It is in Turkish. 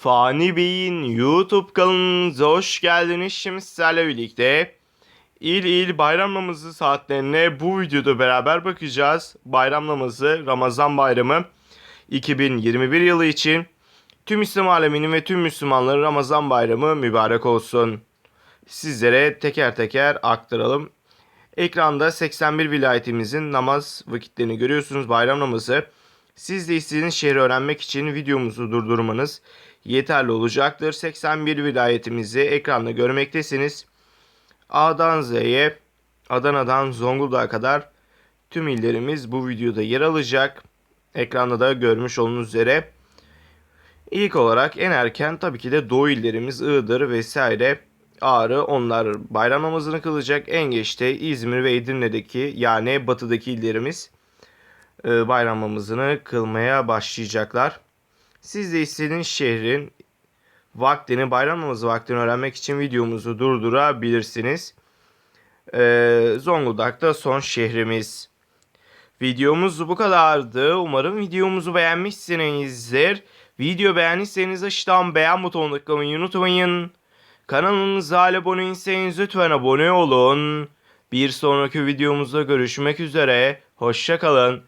Fani Bey'in YouTube kanalınıza hoş geldiniz. Şimdi sizlerle birlikte il il bayram namazı saatlerine bu videoda beraber bakacağız. Bayram namazı Ramazan bayramı 2021 yılı için tüm İslam aleminin ve tüm Müslümanların Ramazan bayramı mübarek olsun. Sizlere teker teker aktaralım. Ekranda 81 vilayetimizin namaz vakitlerini görüyorsunuz bayram namazı. Siz de istediğiniz şehri öğrenmek için videomuzu durdurmanız yeterli olacaktır. 81 vilayetimizi ekranda görmektesiniz. A'dan Z'ye, Adana'dan Zonguldak'a kadar tüm illerimiz bu videoda yer alacak. Ekranda da görmüş olduğunuz üzere. İlk olarak en erken tabii ki de Doğu illerimiz Iğdır vesaire Ağrı onlar bayram namazını kılacak. En geçte İzmir ve Edirne'deki yani batıdaki illerimiz bayram namazını kılmaya başlayacaklar. Siz de istediğiniz şehrin vaktini, bayram vaktini öğrenmek için videomuzu durdurabilirsiniz. Ee, Zonguldak'ta son şehrimiz. Videomuz bu kadardı. Umarım videomuzu beğenmişsinizdir. Video beğendiyseniz aşağıdan beğen butonuna tıklamayı unutmayın. Kanalımıza abone değilseniz lütfen abone olun. Bir sonraki videomuzda görüşmek üzere. Hoşça kalın.